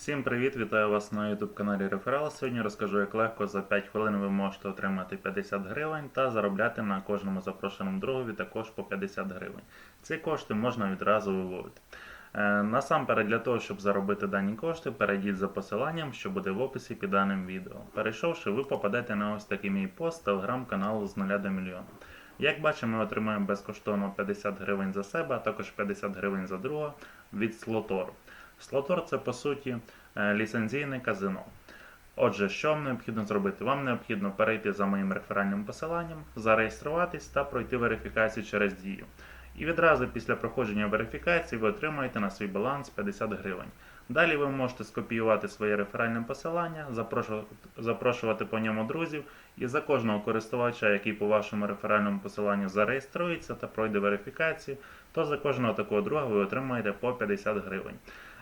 Всім привіт! Вітаю вас на YouTube каналі Реферал. Сьогодні розкажу, як легко за 5 хвилин ви можете отримати 50 гривень та заробляти на кожному запрошеному другові також по 50 гривень. Ці кошти можна відразу виводити. Е, Насамперед, для того, щоб заробити дані кошти, перейдіть за посиланням, що буде в описі під даним відео. Перейшовши, ви попадете на ось такий мій пост телеграм-каналу з 0 до мільйона. Як бачимо, ми отримаємо безкоштовно 50 гривень за себе, а також 50 гривень за друга від Слотору. Слотор це по суті е, ліцензійне казино. Отже, що вам необхідно зробити? Вам необхідно перейти за моїм реферальним посиланням, зареєструватись та пройти верифікацію через дію. І відразу після проходження верифікації ви отримаєте на свій баланс 50 гривень. Далі ви можете скопіювати своє реферальне посилання, запрошувати, запрошувати по ньому друзів, і за кожного користувача, який по вашому реферальному посиланню зареєструється та пройде верифікацію, то за кожного такого друга ви отримаєте по 50 гривень.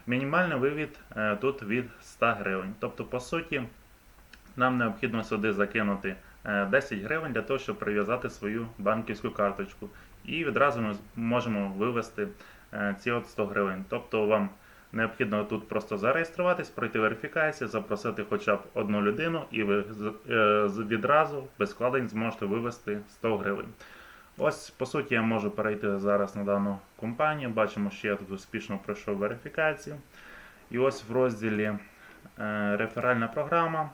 Мінімальний вивід е, тут від 100 гривень. Тобто, по суті, нам необхідно сюди закинути е, 10 гривень для того, щоб прив'язати свою банківську карточку. І відразу ми можемо вивести е, ці от 100 гривень. Тобто вам необхідно тут просто зареєструватись, пройти верифікацію, запросити хоча б одну людину, і ви е, відразу без вкладень зможете вивести 100 гривень. Ось, по суті, я можу перейти зараз на дану компанію. Бачимо, що я тут успішно пройшов верифікацію. І ось в розділі е, реферальна програма.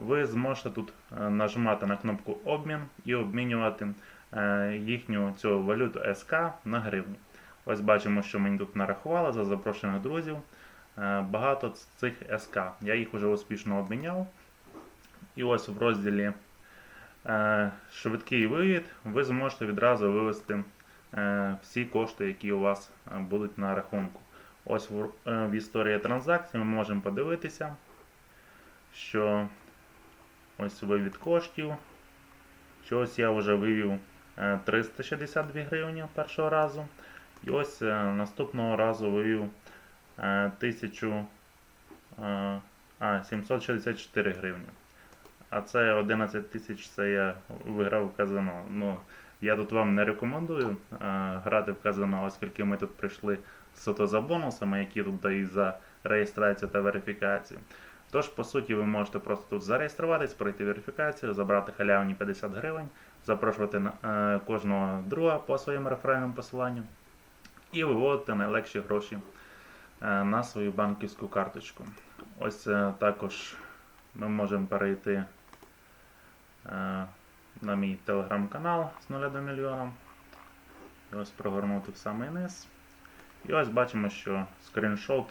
Ви зможете тут е, нажимати на кнопку обмін і обмінювати е, їхню цю валюту СК на гривні. Ось бачимо, що мені тут нарахували за запрошених друзів. Багато цих СК. Я їх вже успішно обміняв. І ось в розділі швидкий вивід, ви зможете відразу вивести е, всі кошти, які у вас е, будуть на рахунку. Ось в, е, історії транзакцій ми можемо подивитися, що ось вивід коштів. Що ось я вже вивів е, 362 гривні першого разу. І ось е, наступного разу вивів е, 1000, е, а, 764 гривні. А це 11 тисяч це я виграв в казино. Ну, я тут вам не рекомендую е, грати в казино, оскільки ми тут прийшли суто за бонусами, які тут дають за реєстрацію та верифікацію. Тож, по суті, ви можете просто тут зареєструватись, пройти верифікацію, забрати халявні 50 гривень, запрошувати на, е, кожного друга по своєму реферальному посиланню і виводити найлегші гроші е, на свою банківську карточку. Ось е, також ми можемо перейти е, на мій телеграм-канал з 0 до мільйона. І ось прогорнути в самий низ. І ось бачимо, що скріншот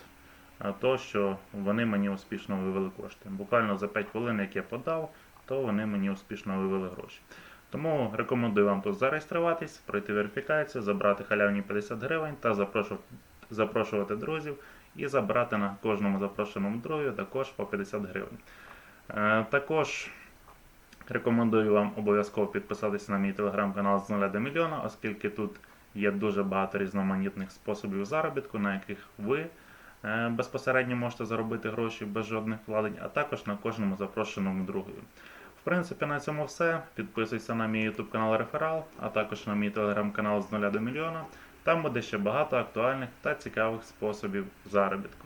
е, того, що вони мені успішно вивели кошти. Буквально за 5 хвилин, як я подав, то вони мені успішно вивели гроші. Тому рекомендую вам тут зареєструватись, пройти верифікацію, забрати халявні 50 гривень та запрошувати, друзів і забрати на кожному запрошеному друзі також по 50 гривень. Е, Також рекомендую вам обов'язково підписатися на мій телеграм-канал з 0 до мільйона, оскільки тут є дуже багато різноманітних способів заробітку, на яких ви е, безпосередньо можете заробити гроші без жодних вкладень, а також на кожному запрошеному другові. В принципі, на цьому все. Підписуйся на мій YouTube канал Реферал, а також на мій телеграм-канал з 0 до мільйона. Там буде ще багато актуальних та цікавих способів заробітку.